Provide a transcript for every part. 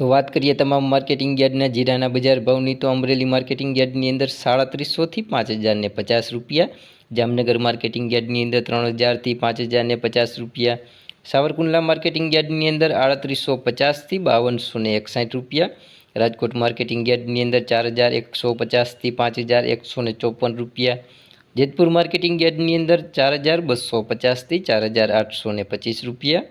તો વાત કરીએ તમામ માર્કેટિંગ યાર્ડના જીરાના બજાર ભાવની, તો અમરેલી માર્કેટિંગ યાર્ડની અંદર સાડત્રીસોથી પાંચ હજારને પચાસ રૂપિયા, જામનગર માર્કેટિંગ યાર્ડની અંદર ત્રણ હજારથી પાંચ હજારને પચાસ રૂપિયા, સાવરકુંડલા માર્કેટિંગ યાર્ડની અંદર આડત્રીસો પચાસથી બાવનસો ને એકસાઠ રૂપિયા, રાજકોટ માર્કેટિંગ યાર્ડની અંદર ચાર હજાર એકસો પચાસથી પાંચ હજાર એકસો ને ચોપન રૂપિયા, જેતપુર માર્કેટિંગ યાર્ડની અંદર ચાર હજાર બસો પચાસથી ચાર હજાર આઠસો ને પચીસ રૂપિયા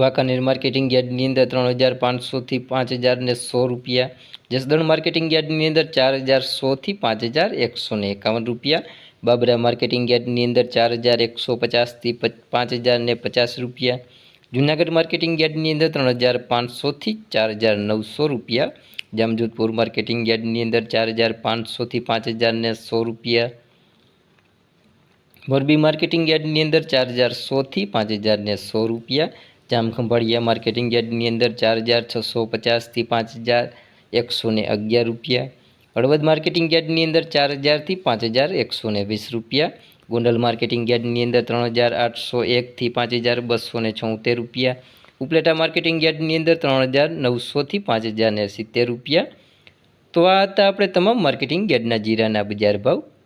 વાંકાનેર માર્કેટિંગ યાર્ડની અંદર ત્રણ હજાર પાંચસોથી પાંચ હજાર ને સો રૂપિયા. જસદણ માર્કેટિંગ યાર્ડની અંદર ચાર હજાર સોથી પાંચ હજાર એકસો ને એકાવન રૂપિયા. બાબરા માર્કેટિંગ યાર્ડની અંદર ચાર હજાર એકસો પચાસથી પાંચ હજાર ને પચાસ રૂપિયા. જૂનાગઢ માર્કેટિંગ યાર્ડની અંદર ત્રણ હજાર પાંચસોથી ચાર હજાર નવસો રૂપિયા. જામજોધપુર માર્કેટિંગ યાર્ડની અંદર ચાર હજાર પાંચસોથી પાંચ હજાર ને સો રૂપિયા. મોરબી માર્કેટિંગ યાર્ડની અંદર ચાર હજાર સોથી પાંચ હજાર ને સો રૂપિયા. જામખંભાળિયા માર્કેટિંગ યાર્ડની અંદર ચાર હજાર છસો પચાસથી પાંચ હજાર એકસો ને અગિયાર રૂપિયા. હળવદ માર્કેટિંગ યાર્ડની અંદર ચાર હજારથી પાંચ હજાર એકસો ને વીસ રૂપિયા. ગોંડલ માર્કેટિંગ યાર્ડની અંદર ત્રણ હજાર આઠસો એકથી પાંચ હજાર બસો ને છોતેર રૂપિયા. ઉપલેટા માર્કેટિંગ યાર્ડની અંદર ત્રણ હજાર નવસોથી પાંચ હજાર સિત્તેર રૂપિયા. તો આ હતા આપણે તમામ માર્કેટિંગ યાર્ડના જીરાના બજાર ભાવ.